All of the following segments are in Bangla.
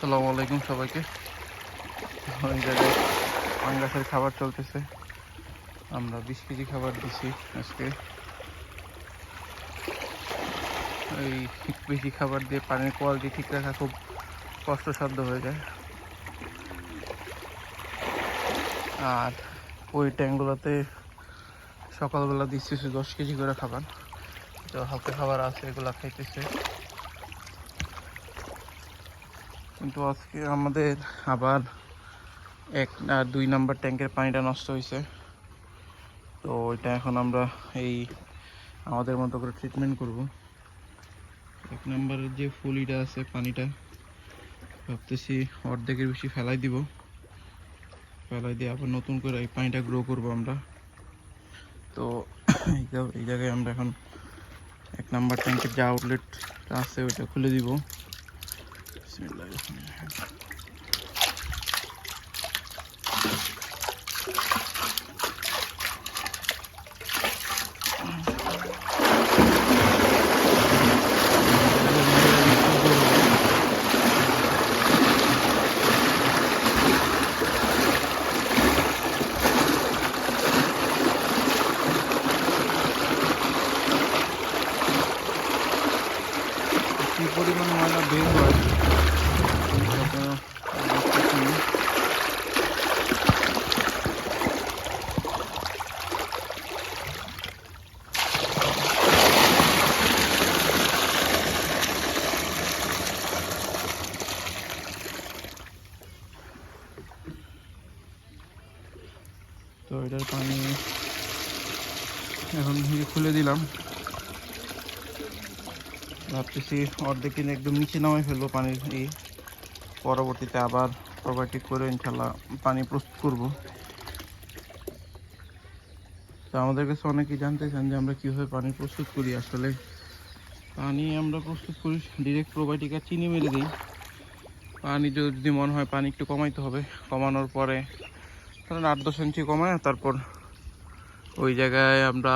আসসালামু আলাইকুম সবাইকে। ওই জায়গায় পাঙ্গাসের খাবার চলতেছে। আমরা বিশ কেজি খাবার দিছি আজকে। এই বেশি খাবার দিয়ে পানির কোয়ালিটি ঠিক রাখা খুব কষ্টসাধ্য হয়ে যায়। আর ওই ট্যাঙ্কগুলোতে সকালবেলা দিচ্ছি দশ কেজি করে খাবার। তো হালকা খাবার আছে, এগুলো খাইতেছে। কিন্তু আজকে আমাদের আবার এক আর দুই নাম্বার ট্যাঙ্কের পানিটা নষ্ট হয়েছে। তো ওইটা এখন আমরা এই আমাদের মতো করে ট্রিটমেন্ট করব। এক নম্বরের যে ফুলিটা আছে পানিটা, ভাবতেছি অর্ধেকের বেশি ফেলাই দিব। ফেলাই দিয়ে আবার নতুন করে এই পানিটা গ্রো করব আমরা। তো এই জায়গায় আমরা এখন এক নাম্বার ট্যাঙ্কের যে আউটলেটটা আছে ওইটা খুলে দিব। বিসমিল্লাহির রহমানির রহিম। কি পরিমাণ ময়লা বের হয় তো এটার পানি এখন খুলে দিলাম। ভাবতেছি অর্ধেক কিনে একদম নিচে নামাই ফেলব পানির এই পরবর্তীতে আবার প্রোবায়োটিক করে ইনশাল্লাহ পানি প্রস্তুত করব। তো আমাদের কাছে অনেকেই জানতে চান যে আমরা কীভাবে পানি প্রস্তুত করি আসলে। পানি আমরা প্রস্তুত করি ডিরেক্ট প্রোবায়োটিক চিনি মেরে দিই। পানি যদি মনে হয় পানি একটু কমাইতে হবে, কমানোর পরে ধরেন আট দশ ইঞ্চি কমায় তারপর ওই জায়গায় আমরা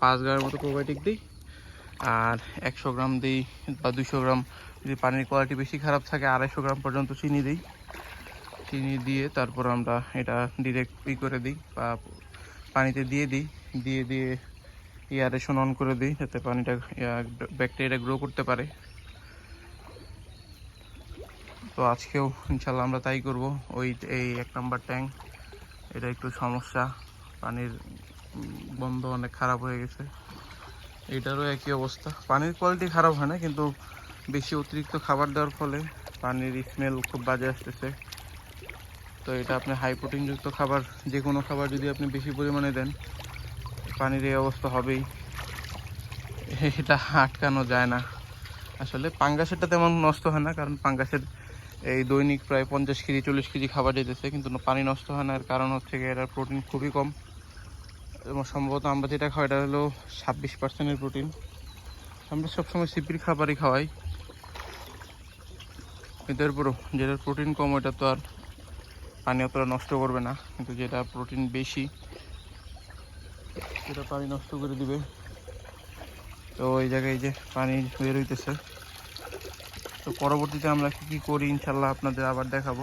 পাঁচ গ্রামের মতো প্রোবায়োটিক দিই। আর একশো গ্রাম দিই বা দুশো গ্রাম যদি পানির কোয়ালিটি বেশি খারাপ থাকে, আড়াইশো গ্রাম পর্যন্ত চিনি দিই। চিনি দিয়ে তারপর আমরা এটা ডিরেক্ট ই করে দিই বা পানিতে দিয়ে দিই। দিয়ে দিয়ে এয়ারেশন অন করে দিই যাতে পানিটা ব্যাকটেরিয়া গ্রো করতে পারে। তো আজকেও ইনশাল্লাহ আমরা তাই করব। ওই, এই এক নম্বর ট্যাঙ্ক এটা একটু সমস্যা। পানির বন্ধ অনেক খারাপ হয়ে গেছে। এটারও একই অবস্থা। পানির কোয়ালিটি খারাপ হয় না, কিন্তু বেশি অতিরিক্ত খাবার দেওয়ার ফলে পানির স্মেল খুব বাজে আসতেছে। তো এটা আপনি হাই প্রোটিনযুক্ত খাবার যে কোনো খাবার যদি আপনি বেশি পরিমাণে দেন, পানির এই অবস্থা হবেই। এটা আটকানো যায় না। আসলে পাঙ্গাসেরটা তেমন নষ্ট হয় না, কারণ পাঙ্গাসের এই দৈনিক প্রায় পঞ্চাশ কেজি, চল্লিশ কেজি খাবার যেতেছে, কিন্তু পানি নষ্ট হয় না। এর কারণ হচ্ছে গিয়ে এটার প্রোটিন খুবই কম। এবং সম্ভবত আমরা যেটা খাই, এটা হলো ছাব্বিশ পার্সেন্টের প্রোটিন আমরা সবসময় সিপির খাবারই খাওয়াই। কিন্তু এরপরও যেটার প্রোটিন কম ওটা তো আর পানি অতটা নষ্ট করবে না। কিন্তু যেটা প্রোটিন বেশি, সেটা পানি নষ্ট করে দিবে। তো এই জায়গায় যে পানি বের হইতেছে। তো পরবর্তীতে আমরা কী কী করি ইনশাল্লাহ আপনাদের আবার দেখাবো।